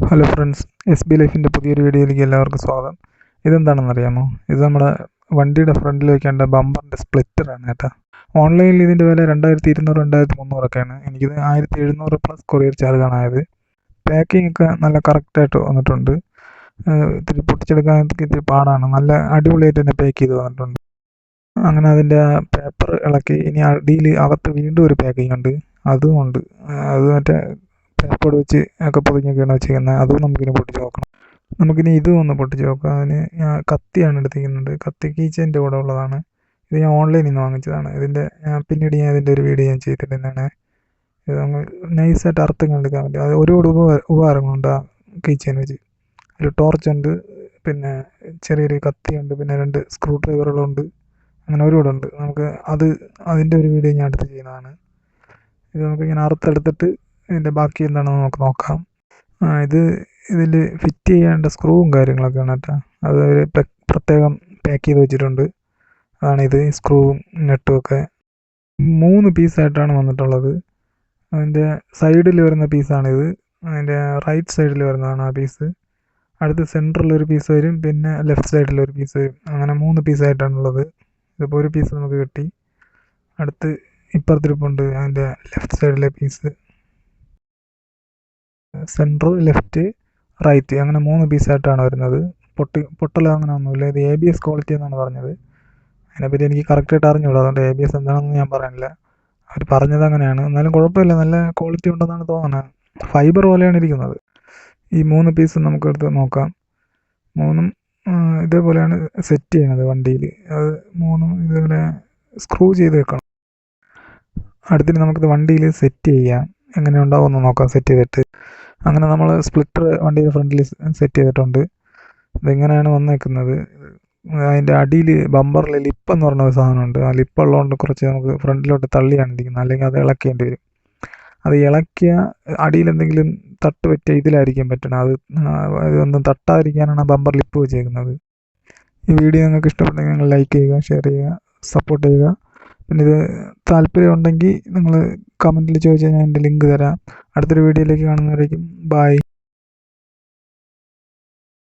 Hello friends S B ലൈഫിന്റെ പുതിയൊരു വീഡിയോയിലേക്ക് എല്ലാവർക്കും സ്വാഗതം. ഇതെന്താണെന്ന് അറിയാമോ ഇത് നമ്മുടെ വണ്ടിയുടെ ഫ്രണ്ടിൽ വെക്കേണ്ട ബമ്പറിന്റെ സ്പ്ലിറ്ററാണ് കേട്ടോ. ഓൺലൈനിൽ ഇതിന്റെ വില രണ്ടായിരത്തി ഇരുന്നൂറ് രണ്ടായിരത്തി മുന്നൂറൊക്കെയാണ് എനിക്കിത് ആയിരത്തി എഴുന്നൂറ് പ്ലസ് കൊറിയർ ചാർജാണ് ആയത് പാക്കിംഗ് ഒക്കെ നല്ല കറക്റ്റായിട്ട് വന്നിട്ടുണ്ട്. ഇത്തിരി പൊട്ടിച്ചെടുക്കാൻ ഇത്തിരി പാടാണ്. നല്ല അടിപൊളിയായിട്ട് തന്നെ പാക്ക് ചെയ്ത് വന്നിട്ടുണ്ട്. അങ്ങനെ അതിന്റെ പേപ്പർ ഇളക്കി. ഇനി അടിയിൽ അകത്ത് വീണ്ടും ഒരു പാക്കിംഗ് ഉണ്ട്. അതും ഉണ്ട്. അത് മറ്റേ പേപ്പർ വെച്ച് ഒക്കെ പൊതിഞ്ഞൊക്കെയാണ് വെച്ചിരിക്കുന്നത് അതും നമുക്കിനി പൊട്ടിച്ച് നോക്കണം. നമുക്കിനി ഇതും ഒന്ന് പൊട്ടിച്ച് നോക്കാം. അതിന് ഞാൻ കത്തിയാണ് എടുത്തിരിക്കുന്നത്. കത്തി കീച്ചേന്റെ കൂടെ ഉള്ളതാണ്. ഇത് ഞാൻ ഓൺലൈനിൽ നിന്ന് വാങ്ങിച്ചതാണ്. ഇതിന്റെ ഞാൻ പിന്നീട് ഞാൻ ഇതിന്റെ ഒരു വീഡിയോ ഞാൻ ചെയ്തിട്ടുണ്ടാണ് ഇത് നമ്മൾ നൈസായിട്ട് അർത്ഥം കണ്ടെടുക്കാൻ പറ്റും. അത് ഒരുപാട് ഉപ ഉപകാരങ്ങളുണ്ട് ആ കീച്ചേൻ വെച്ച്. ഒരു ടോർച്ചുണ്ട് പിന്നെ ചെറിയൊരു കത്തിയുണ്ട് പിന്നെ രണ്ട് സ്ക്രൂ ഡ്രൈവറുകളുണ്ട് അങ്ങനെ ഒരുപാടുണ്ട്. നമുക്ക് അത് അതിന്റെ ഒരു വീഡിയോ ഞാൻ അടുത്ത് ചെയ്യുന്നതാണ്. ഇത് നമുക്ക് ഇങ്ങനെ അറുത്തെടുത്തിട്ട് ഇതിന്റെ ബാക്കി എന്താണെന്ന് നമുക്ക് നോക്കാം. ഇത് ഇതിൽ ഫിറ്റ് ചെയ്യേണ്ട സ്ക്രൂവും കാര്യങ്ങളൊക്കെയാണ് കേട്ടോ. അത് പ്ര- പ്രത്യേകം പാക്ക് ചെയ്ത് വെച്ചിട്ടുണ്ട്. ഇത് സ്ക്രൂവും നെട്ടും ഒക്കെ. മൂന്ന് പീസായിട്ടാണ് വന്നിട്ടുള്ളത്. അതിന്റെ സൈഡിൽ വരുന്ന പീസാണിത് അതിന്റെ റൈറ്റ് സൈഡിൽ വരുന്നതാണ് ആ പീസ്. അടുത്ത് സെന്ററിൽ ഒരു പീസ് വരും പിന്നെ ലെഫ്റ്റ് സൈഡിൽ ഒരു പീസ് വരും. അങ്ങനെ മൂന്ന് പീസായിട്ടാണുള്ളത്. ഇതിപ്പോൾ ഒരു പീസ് നമുക്ക് കിട്ടി. അടുത്ത് ഇപ്പുറത്തിരിപ്പുണ്ട് അതിന്റെ ലെഫ്റ്റ് സൈഡിലെ പീസ്. സെന്റർ ലെഫ്റ്റ് റൈറ്റ് അങ്ങനെ മൂന്ന് പീസായിട്ടാണ് വരുന്നത്. പൊട്ടി പൊട്ടലോ അങ്ങനെ ഒന്നുമില്ല. ഇത് എ ബി എസ് ക്വാളിറ്റി എന്നാണ് പറഞ്ഞത്. അതിനെപ്പറ്റി എനിക്ക് കറക്റ്റായിട്ട് അറിഞ്ഞൂടാ. അതുകൊണ്ട് എ ബി എസ് എന്താണെന്ന് ഞാൻ പറയുന്നില്ല അവർ പറഞ്ഞത് അങ്ങനെയാണ്. എന്നാലും കുഴപ്പമില്ല. നല്ല ക്വാളിറ്റി ഉണ്ടെന്നാണ് തോന്നുന്നത്. ഫൈബർ പോലെയാണ് ഇരിക്കുന്നത്. ഈ മൂന്ന് പീസ് നമുക്ക് എടുത്ത് നോക്കാം. മൂന്നും ഇതേപോലെയാണ് സെറ്റ് ചെയ്യുന്നത് വണ്ടിയിൽ അത് മൂന്നും ഇതേപോലെ സ്ക്രൂ ചെയ്ത് വെക്കണം. അടുത്തിട്ട് നമുക്കിത് വണ്ടിയിൽ സെറ്റ് ചെയ്യാം. എങ്ങനെ ഉണ്ടാവുമെന്ന് നോക്കാം സെറ്റ് ചെയ്തിട്ട്. അങ്ങനെ നമ്മൾ സ്പ്ലിറ്റർ വണ്ടിയുടെ ഫ്രണ്ടിൽ സെറ്റ് ചെയ്തിട്ടുണ്ട്. ഇതെങ്ങനെയാണ് വന്നേക്കുന്നത്? അതിന്റെ അടിയിൽ ബമ്പറിൽ ലിപ്പ് എന്ന് പറഞ്ഞ ഒരു സാധനമുണ്ട്. ആ ലിപ്പ് ഉള്ളതുകൊണ്ട് കുറച്ച് നമുക്ക് ഫ്രണ്ടിലോട്ട് തള്ളിയാണ് ഇരിക്കുന്നത്. അല്ലെങ്കിൽ അത് ഇളക്കേണ്ടി വരും. അത് ഇളക്കിയ അടിയിൽ എന്തെങ്കിലും തട്ട് പറ്റിയ ഇതിലായിരിക്കും പറ്റണം അത് ഇതൊന്നും തട്ടാതിരിക്കാനാണ് ആ ബമ്പർ ലിപ്പ് വെച്ചേക്കുന്നത്. ഈ വീഡിയോ നിങ്ങൾക്ക് ഇഷ്ടപ്പെട്ടെങ്കിൽ നിങ്ങൾ ലൈക്ക് ചെയ്യുക ഷെയർ ചെയ്യുക സപ്പോർട്ട് ചെയ്യുക. പിന്നെ ഇത് താല്പര്യം ഉണ്ടെങ്കിൽ നിങ്ങൾ കമന്റിൽ ചോദിച്ചാൽ ഞാൻ എന്റെ ലിങ്ക് തരാം. അടുത്തൊരു വീഡിയോയിലേക്ക് കാണുന്നവരേക്കും ബായ്